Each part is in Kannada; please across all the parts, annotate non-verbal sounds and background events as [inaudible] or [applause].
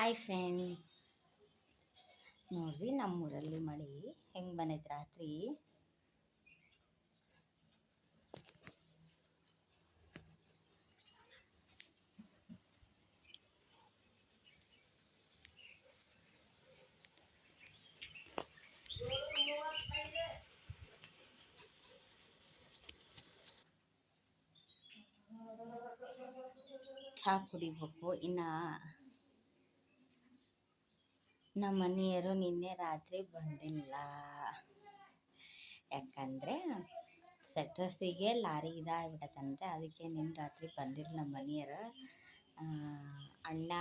ಹಾಯ್ ಫ್ರೆಂಡ್ ನೋಡ್ರಿ ನಮ್ಮೂರಲ್ಲಿ ಮಳೆ ಹೆಂಗೆ ಬಂದೈತೆ ರಾತ್ರಿ? ಚಹಾ ಕುಡಿಬೇಕು. ಇನ್ನ ನಮ್ಮ ಮನೆಯವರು ನಿನ್ನೆ ರಾತ್ರಿ ಬಂದಿಲ್ಲ. ಯಾಕಂದ್ರೆ ಸೆಟ್ರಸಿಗೆ ಲಾರಿ ಇದಾಗ್ಬಿಟ್ಟತಂತೆ ಅದಕ್ಕೆ ನಿನ್ನೆ ರಾತ್ರಿ ಬಂದಿಲ್ಲ ನಮ್ಮ ಮನೆಯವರು. ಅಣ್ಣ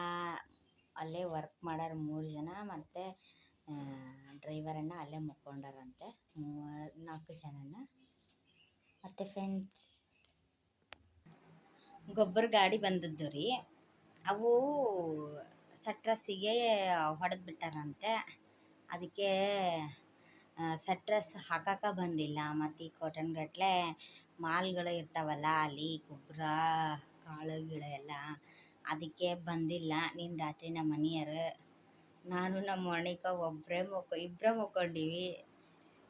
ಅಲ್ಲೇ ವರ್ಕ್ ಮಾಡೋರು ಮೂರು ಜನ, ಮತ್ತು ಡ್ರೈವರ್ ಅಣ್ಣ ಅಲ್ಲೇ ಮುಕ್ಕೊಂಡಾರಂತೆ, ಮೂವರು, ನಾಲ್ಕು ಜನನ. ಮತ್ತು ಫ್ರೆಂಡ್ಸ್ ಗೊಬ್ಬರ ಗಾಡಿ ಬಂದದ್ದು ರೀ. ಅವು ಸಟ್ರಸ್ಸಿಗೆ ಹೊಡೆದು ಬಿಟ್ಟಾರಂತೆ ಅದಕ್ಕೆ ಸಟ್ರಸ್ ಹಾಕಕ್ಕೆ ಬಂದಿಲ್ಲ. ಮತ್ತು ಈ ಕಾಟನ್ ಗಟ್ಟಲೆ ಮಾಲ್ಗಳು ಇರ್ತಾವಲ್ಲ, ಅಲ್ಲಿ ಗೊಬ್ಬರ ಕಾಳು, ಗಿಳ ಎಲ್ಲ ಅದಕ್ಕೆ ಬಂದಿಲ್ಲ. ನಿನ್ನ ರಾತ್ರಿ ನಮ್ಮ ಮನೆಯವರು ನಾನು ನಮ್ಮ ಮಣಿಕ ಒಬ್ಬರೇ ಮುಕ್ಕೊ ಇಬ್ಬರೇ ಮುಕ್ಕೊಂಡೀವಿ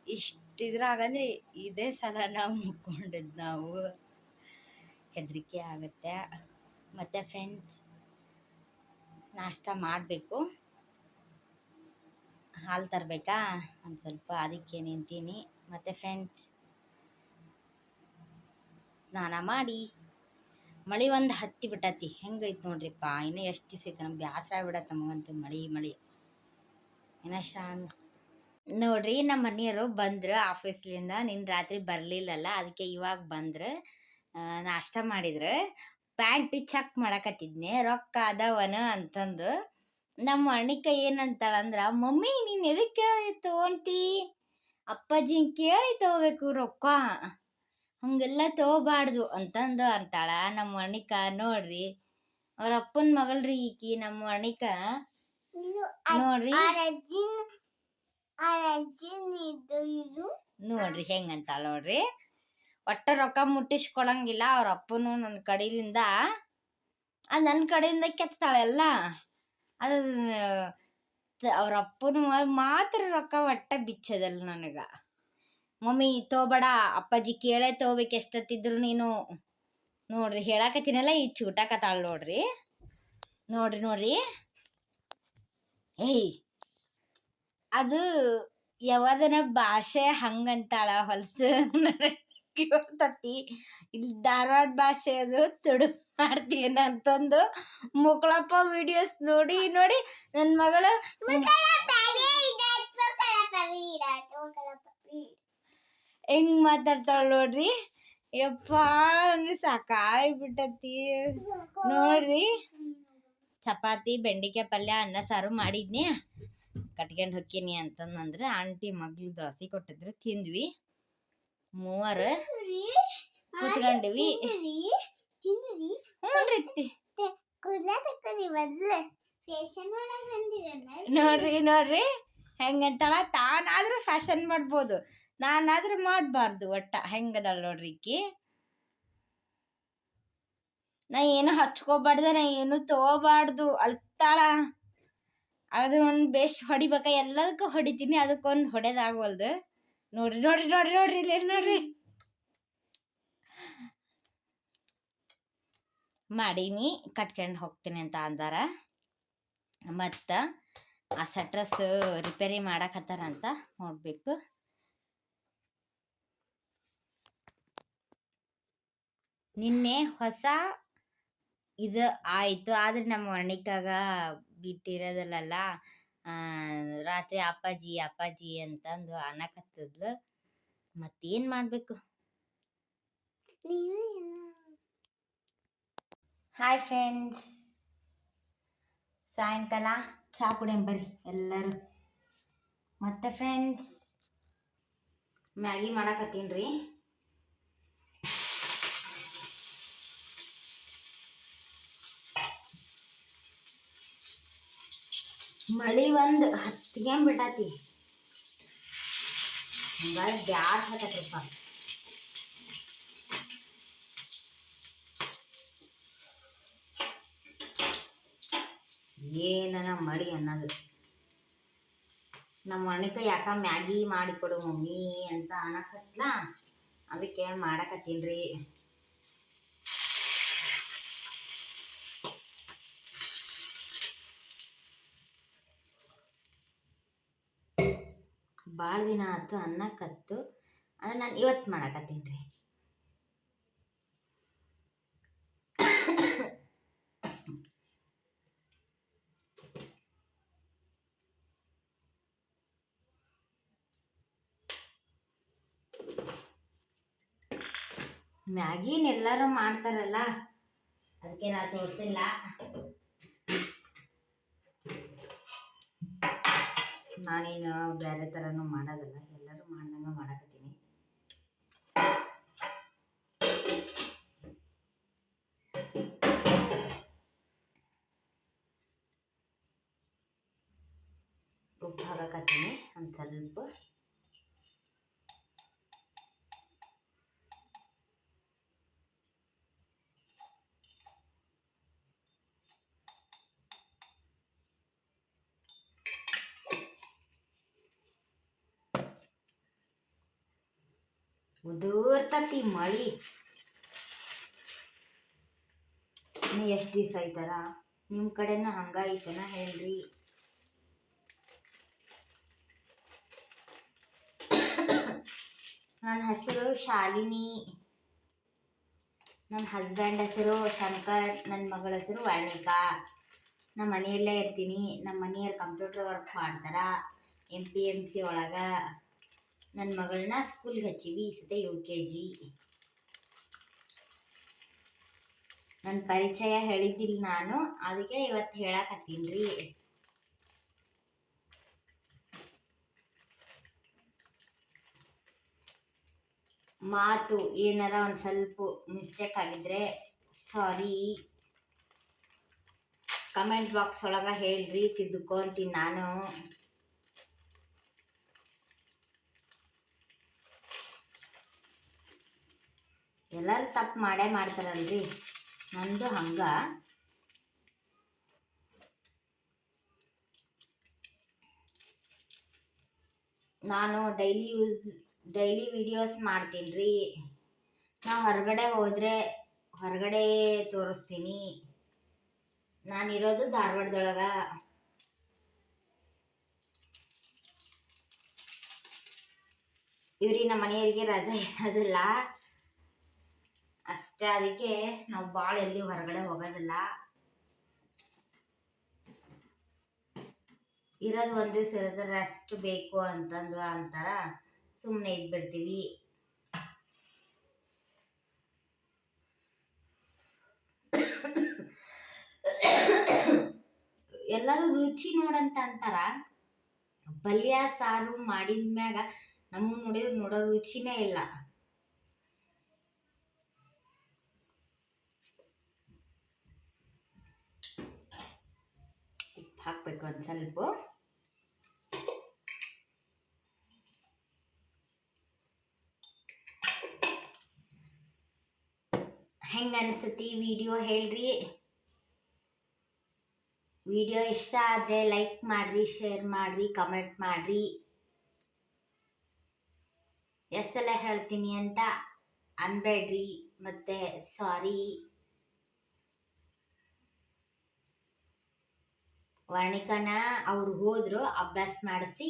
ಇಷ್ಟಿದ್ರಾಗಂದ್ರೆ ಇದೇ ಸಲ ನಾವು ಮುಕ್ಕೊಂಡಿದ್ದು ನಾವು. ಹೆದರಿಕೆ ಆಗುತ್ತೆ. ಮತ್ತು ಫ್ರೆಂಡ್ಸ್ ನಾಷ್ಟ ಮಾಡಬೇಕು. ಹಾಲು ತರಬೇಕಾ? ಒಂದು ಸ್ವಲ್ಪ ಅದಕ್ಕೆ ನಿಂತೀನಿ. ಮತ್ತು ಫ್ರೆಂಡ್ಸ್ ಸ್ನಾನ ಮಾಡಿ. ಮಳೆ ಒಂದು ಹತ್ತಿ ಬಿಟ್ಟತಿ. ಹೆಂಗೈತೆ ನೋಡ್ರಿಪ್ಪ. ಇನ್ನೂ ಎಷ್ಟು ದಿವಸ ಐತೆ ನಮ್ಗೆ? ಬ್ಯಾಸರ ಆಗ್ಬಿಡತ್ತೆ ನಮಗಂತೂ ಮಳೆ ಮಳೆ. ಏನೋ ನೋಡ್ರಿ ನಮ್ಮ ಮನೆಯವರು ಬಂದ್ರು ಆಫೀಸ್ಲಿಂದ. ನಿನ್ನ ರಾತ್ರಿ ಬರಲಿಲ್ಲಲ್ಲ, ಅದಕ್ಕೆ ಇವಾಗ ಬಂದರು. ನಾಷ್ಟ ಮಾಡಿದ್ರು. ಪ್ಯಾಂಟ್ ಚೆಕ್ ಮಾಡಕತ್ತಿದ್ನೆ ರೊಕ್ಕ ಅದಾವನ ಅಂತಂದು. ನಮ್ಮ ಅಣ್ಣಿಕ ಏನಂತಾಳಂದ್ರ ಮಮ್ಮಿ ನೀನ್ ಎದಕ್ಕೆ ತಗೊಂತಿ ಅಪ್ಪಾಜಿ ಕೇಳಿ ತಗೋಬೇಕು ರೊಕ್ಕ. ಹಂಗೆಲ್ಲ ತಗೋಬಾರ್ದು ಅಂತಂದು ಅಂತಾಳ ನಮ್ಮ ಅಣ್ಣಿಕ. ನೋಡ್ರಿ ಅವ್ರ ಅಪ್ಪನ ಮಗಳ್ರಿ ಈಕಿ ನಮ್ಮ ಅಣ್ಣಿಕ. ನೋಡ್ರಿ. ನೋಡ್ರಿ ಹೆಂಗಂತಾಳ ನೋಡ್ರಿ. ಒಟ್ಟ ರೊಕ್ಕ ಮುಟ್ಟಿಸ್ಕೊಳಂಗಿಲ್ಲ, ಅವ್ರ ಅಪ್ಪನು ನನ್ನ ಕಡೆಯಿಂದ ಅದು ನನ್ನ ಕಡೆಯಿಂದ ಕೆತ್ತಾಳೆ ಅಲ್ಲ. ಅದು ಅವ್ರ ಅಪ್ಪನು ಮಾತ್ರ ರೊಕ್ಕ ಒಟ್ಟ ಬಿಚ್ಚದಲ್ಲ ನನಗ. ಮಮ್ಮಿ, ತೋಬೇಡ, ಅಪ್ಪಾಜಿ ಕೇಳೇ ತಗೋಬೇಕು ಎಷ್ಟೊತ್ತಿದ್ರು ನೀನು. ನೋಡ್ರಿ, ಹೇಳಾಕತ್ತೀನಲ್ಲ, ಈ ಚೂಟಾಕತ್ತಾಳ ನೋಡ್ರಿ. ನೋಡ್ರಿ ನೋಡ್ರಿ. ಏಯ್! ಅದು ಯಾವದನ ಭಾಷೆ ಹಂಗಂತಾಳ ಹೊಲ್ಸು. [laughs] ಕೇಳ್ತತಿ ಇಲ್ಲಿ ಧಾರವಾಡ ಭಾಷೆ ಅದು ತುಡು ಮಾಡ್ತೀನಿ ಅಂತಂದು ಮುಕ್ಳಪ್ಪ ವಿಡಿಯೋಸ್ ನೋಡಿ ನೋಡಿ ನನ್ನ ಮಗಳು ಹೆಂಗ್ ಮಾತಾಡ್ತಾಳ ನೋಡ್ರಿ. ಯಪ್ಪ ಸಾಕಾಯಿ ಬಿಟ್ಟತಿ ನೋಡ್ರಿ. ಚಪಾತಿ, ಬೆಂಡಿಕಾಯಿ ಪಲ್ಯ, ಅನ್ನ, ಸಾರು ಮಾಡಿದ್ನಿ. ಕಟ್ಕೊಂಡು ಹೊಕ್ಕೀನಿ ಅಂತಂದ್ರೆ ಆಂಟಿ ಮಗ್ಳು ದೋಸೆ ಕೊಟ್ಟಿದ್ರು, ತಿಂದ್ವಿ. ಮೂವರು ಕುತ್ಕೊಂಡಿವಿ. ನೋಡ್ರಿ ನೋಡ್ರಿ. ಹೆಂಗಂತಾಳ ತಾನಾದ್ರೂ ಫ್ಯಾಷನ್ ಮಾಡ್ಬೋದು. ನಾನಾದ್ರೂ ಮಾಡಬಾರ್ದು ಒಟ್ಟ. ಹೆಂಗದಾಳ ನೋಡ್ರಿ ಈಕಿ? ನಾ ಏನು ಹಚ್ಕೋಬಾರ್ದ ನಾ ಏನು ತಗೋಬಾರ್ದು. ಅಳ್ತಾಳ. ಅದು ಒಂದು ಬೇಷ್ ಹೊಡಿಬೇಕ. ಎಲ್ಲದಕ್ಕೂ ಹೊಡಿತೀನಿ. ಅದಕ್ಕೊಂದು ಹೊಡೆದಾಗವಲ್ದು. ನೋಡ್ರಿ ನೋಡ್ರಿ ನೋಡ್ರಿ ನೋಡ್ರಿ ಇಲ್ಲಿ ನೋಡ್ರಿ. ಮಾಡೀನಿ, ಕಟ್ಕೊಂಡು ಹೋಗ್ತೀನಿ ಅಂತ ಅಂದಾರ. ಮತ್ತು ಆ ಸಟ್ರಸ್ ರಿಪೇರಿ ಮಾಡಕತ್ತಾರಂತ ನೋಡ್ಬೇಕು. ನಿನ್ನೆ ಹೊಸ ಇದು ಆಯಿತು, ಆದ್ರೆ ನಮ್ಮ ವರ್ಣಿಕಾಗ ಬಿಟ್ಟಿರೋದಲ್ಲ ರಾತ್ರಿ ಅಪ್ಪಾಜಿ ಅಪ್ಪಾಜಿ ಅಂತಂದು ಅನ್ನಕತ್ತಿದ್ಲು ಮತ್ತೇನ್ ಮಾಡ್ಬೇಕು? ಹಾಯ್ ಫ್ರೆಂಡ್ಸ್ ಸಾಯಂಕಾಲ ಚಹಾ ಕುಡಿಯಂ ಬರ್ರಿ ಎಲ್ಲರೂ. ಮತ್ತೆ ಫ್ರೆಂಡ್ಸ್ ಮ್ಯಾಗಿ ಮಾಡಕತ್ತೀನಿ ರೀ. ಮಳಿ ಒಂದು ಹತ್ತಿಗೆಂಬ ಬಿಟ್ಟತಿ. ಹಂಗಾಗಿ ಹಾಕತ್ರಪ್ಪ ಹಾಕತ್ರಿಪ್ಪ ಏನನ ಮಳಿ ಅನ್ನೋದು. ನಮ್ಮ ಅಣಕ ಯಾಕ ಮ್ಯಾಗಿ ಮಾಡಿಕೊಡು ಮಮ್ಮಿ ಅಂತ ಅನ್ನಕತ್ಲ ಅದಕ್ಕೆ ಮಾಡಕತ್ತೀನ್ರಿ ಭಾಳ ದಿನ ಆಯ್ತು ಅನ್ನ ಕತ್ತು. ಅದು ನಾನು ಇವತ್ತು ಮಾಡಾಕತ್ತೀನಿ ರೀ. ಮ್ಯಾಗಿನ ಎಲ್ಲರೂ ಮಾಡ್ತಾರಲ್ಲ, ಅದಕ್ಕೆ ನಾ ತೋರಿಸಿಲ್ಲ. ನಾನೇನು ಬೇರೆ ಥರನೂ ಮಾಡೋದಲ್ಲ ಎಲ್ಲರೂ ಮಾಡ್ದಂಗೆ ಮಾಡಕತ್ತೀನಿ. ಉಪ್ಪು ಹಾಕಕತ್ತೀನಿ ಒಂದು ಸ್ವಲ್ಪ. ಉದುರ್ತತಿ ಮಳಿ. ಎಷ್ಟು ದಿವಸ ಐತಾರ ನಿಮ್ಮ ಕಡೆನೂ ಹಂಗ ಐತನ ಹೇಳ್ರಿ. ನನ್ನ ಹೆಸರು ಶಾಲಿನಿ. ನನ್ನ ಹಸ್ಬೆಂಡ್ ಹೆಸರು ಶಂಕರ್, ನನ್ನ ಮಗಳ ಹೆಸರು ವರ್ಣಿಕಾ ನಮ್ಮ ಮನೆಯಲ್ಲೇ ಇರ್ತೀನಿ. ನಮ್ಮ ಮನೆಯವ್ರು ಕಂಪ್ಯೂಟರ್ ವರ್ಕ್ ಮಾಡ್ತಾರ. ಎಂ ಪಿ ಎಂ ಸಿ ಒಳಗೆ. ನನ್ನ ಮಗಳನ್ನ ಸ್ಕೂಲ್ಗೆ ಹಚ್ಚೀವಿ, ಈ ಯು ಕೆ ಜಿ. ನನ್ನ ಪರಿಚಯ ಹೇಳಿದ್ದಿಲ್ಲ ನಾನು, ಅದಕ್ಕೆ ಇವತ್ತು ಹೇಳಕತ್ತೀನಿ ರೀ. ಮಾತು ಏನಾರ ಒಂದು ಸ್ವಲ್ಪ ಮಿಸ್ಟೇಕ್ ಆಗಿದ್ರೆ ಸಾರಿ ಕಮೆಂಟ್ ಬಾಕ್ಸ್ ಒಳಗೆ ಹೇಳ್ರಿ ತಿದ್ದುಕೊಂತೀನಿ ನಾನು. ಎಲ್ಲರೂ ತಪ್ಪು ಮಾಡೇ ಮಾಡ್ತಾರಲ್ರಿ? ನಂದು ಹಂಗ. ನಾನು ಡೈಲಿ ಯೂಸ್ ಡೈಲಿ ವಿಡಿಯೋಸ್ ಮಾಡ್ತೀನಿ ರೀ ನಾ ಹೊರಗಡೆ ಹೋದರೆ ಹೊರಗಡೆ ತೋರಿಸ್ತೀನಿ. ನಾನಿರೋದು ಧಾರವಾಡದೊಳಗ. ಇವ್ರಿ ನಮ್ಮ ಮನೆಯವರಿಗೆ ರಜೆ ಇರೋದಿಲ್ಲ. ಅದಕ್ಕೆ ನಾವು ಭಾಳ ಎಲ್ಲಿ ಹೊರಗಡೆ ಹೋಗೋದಿಲ್ಲ. ಇರೋದು ಒಂದು ದಿವಸ ಇರೋದು ರೆಸ್ಟ್ ಬೇಕು ಅಂತಂದು ಅಂತಾರ ಸುಮ್ಮನೆ ಇದ್ಬಿಡ್ತೀವಿ. ಎಲ್ಲರೂ ರುಚಿ ನೋಡಂತ ಅಂತಾರ. ಪಲ್ಯ ಸಾರು ಮಾಡಿದ ಮ್ಯಾಗ ನಮ್ಮನ್ನ ನೋಡಿದ್ರೆ ನೋಡೋ ರುಚಿನೇ ಇಲ್ಲ ಉಪ್ಪು ಹಾಕ್ಬೇಕು ಒಂದು ಸ್ವಲ್ಪ. ಹೆಂಗ ಅನಿಸ್ತತಿ ವಿಡಿಯೋ ಹೇಳ್ರಿ? ವಿಡಿಯೋ ಇಷ್ಟ ಆದರೆ ಲೈಕ್ ಮಾಡ್ರಿ, ಶೇರ್ ಮಾಡ್ರಿ, ಕಮೆಂಟ್ ಮಾಡಿರಿ. ಎಷ್ಟೆಲ್ಲ ಹೇಳ್ತೀನಿ ಅಂತ ಅನ್ಬೇಡ್ರಿ, ಮತ್ತೆ ಸಾರಿ. ವರ್ಣಿಕನ ಅವ್ರು ಹೋದ್ರು ಅಭ್ಯಾಸ ಮಾಡಿಸಿ,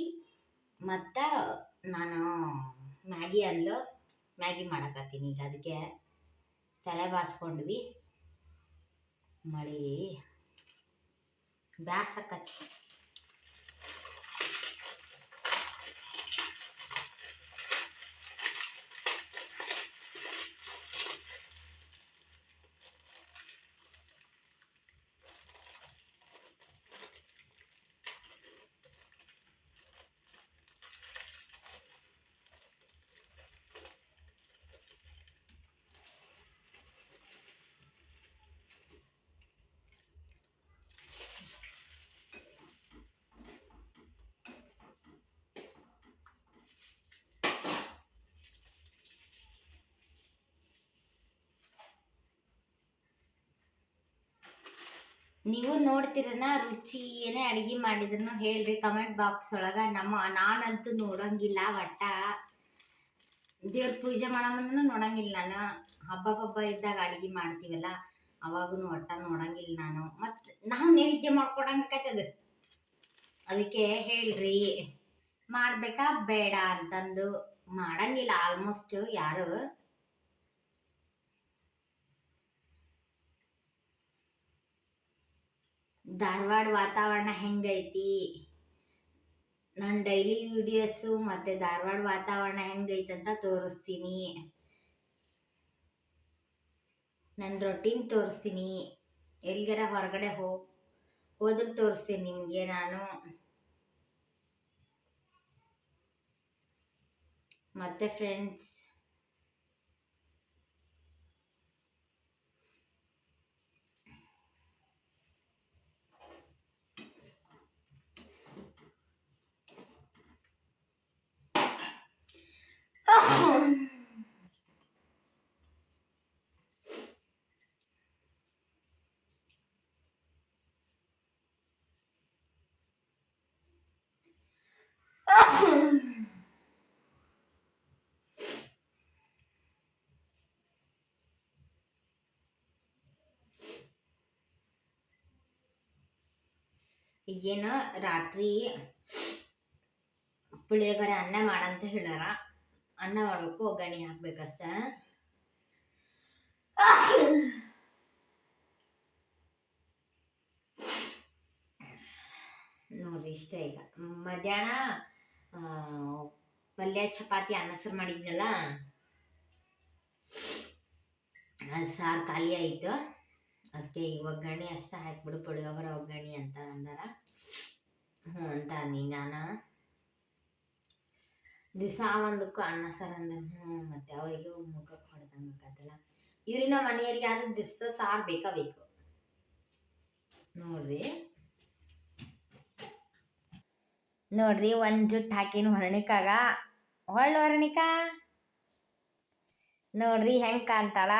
ಮತ್ತು ನಾನು ಮ್ಯಾಗಿ ಅಲ್ಲೋ, ಮ್ಯಾಗಿ ಮಾಡಕತ್ತೀನಿ. ಈಗ ಅದಕ್ಕೆ ತಲೆ ಬಾಚ್ಕೊಂಡ್ವಿ. ಮಳಿ ಬ್ಯಾಸಕತ್ತಿ ನೀವು ನೋಡ್ತೀರನ ರುಚಿ ಏನೇ ಅಡಿಗೆ ಮಾಡಿದ್ರು ಹೇಳ್ರಿ ಕಮೆಂಟ್ ಬಾಕ್ಸ್ ಒಳಗ. ನಮ್ಮ ನಾನಂತೂ ನೋಡಂಗಿಲ್ಲ ಒಟ್ಟ. ದೇವ್ರ ಪೂಜೆ ಮಾಡೋಮಂದ್ರೂ ನೋಡಂಗಿಲ್ಲ ನಾನು. ಹಬ್ಬ ಪಬ್ಬ ಇದ್ದಾಗ ಅಡಿಗೆ ಮಾಡ್ತೀವಲ್ಲ ಅವಾಗೂ ಒಟ್ಟ ನೋಡಂಗಿಲ್ಲ ನಾನು. ಮತ್ತು ನಾವು ನೈವೇದ್ಯ ಮಾಡ್ಕೊಡಂಗಾಕತ್ತದ ಅದಕ್ಕೆ ಹೇಳ್ರಿ, ಮಾಡಬೇಕಾ ಬೇಡ ಅಂತಂದು ಮಾಡಂಗಿಲ್ಲ. ಆಲ್ಮೋಸ್ಟ್ ಯಾರು ಧಾರವಾಡ ವಾತಾವರಣ ಹೆಂಗೈತಿ? ನನ್ನ ಡೈಲಿ ವಿಡಿಯೋಸು ಮತ್ತು ಧಾರವಾಡ ವಾತಾವರಣ ಹೆಂಗೈತೆ ಅಂತ ತೋರಿಸ್ತೀನಿ. ನನ್ನ ರೊಟೀನ್ ತೋರಿಸ್ತೀನಿ. ಎಲ್ಲಿಗಾರ ಹೊರಗಡೆ ಹೋಗಿ ಹೋದ್ರೆ ತೋರಿಸ್ತೀನಿ ನಿಮಗೆ ನಾನು. ಮತ್ತೆ ಫ್ರೆಂಡ್ಸ್ ಈಗೇನು ರಾತ್ರಿ ಪುಳಿಯೋಗರೆ ಅನ್ನ ಮಾಡಂತ ಹೇಳಾರ. ಅನ್ನ ಮಾಡ್ಬೇಕು ಒಗ್ಗರಣೆ ಹಾಕ್ಬೇಕಷ್ಟ. ನೋಡ್ರಿ ಇಷ್ಟ ಈಗ. ಮಧ್ಯಾಹ್ನ ಪಲ್ಯ, ಚಪಾತಿ, ಅನ್ನ ಮಾಡಿದ್ನಲ್ಲ? ಸಾರು ಖಾಲಿ ಆಯಿತು. ಅದಕ್ಕೆ ಈ ಒಗ್ಗರಣೆ ಅಷ್ಟೇ ಹಾಕ್ಬಿಡು, ಪುಳಿಯೋಗರ ಒಗ್ಗರಣೆ ಅಂತ ಅಂದಾರ. ಹ್ಞೂ ಅಂತ ಅಂದಿ ನಾನು. ದಿವಸ ಒಂದಕ್ಕೂ ಅನ್ನ, ಸಾರು ಅಂದ್ರೆ ಹ್ಞೂ ಮತ್ತೆ ಅವರಿಗೆ ಮುಖಕ್ಕೆ ಹೊಡೆದಂಗೆ ಆಕತ್ತಲ್ಲ. ಇವ್ರಿನ ಮನೆಯವರಿಗೆ ಆದ್ರೆ ದಿವಸ ಸಾರು ಬೇಕಾ ಬೇಕು? ನೋಡ್ರಿ. ನೋಡ್ರಿ, ಒಂದು ಜುಟ್ಟು ಹಾಕಿನ ಹೊರಣಿಕಾಗ ಹೊಳ್ಳು ಹೊರಣಿಕ ನೋಡ್ರಿ, ಹೆಂಗೆ ಕಾಣ್ತಾಳ?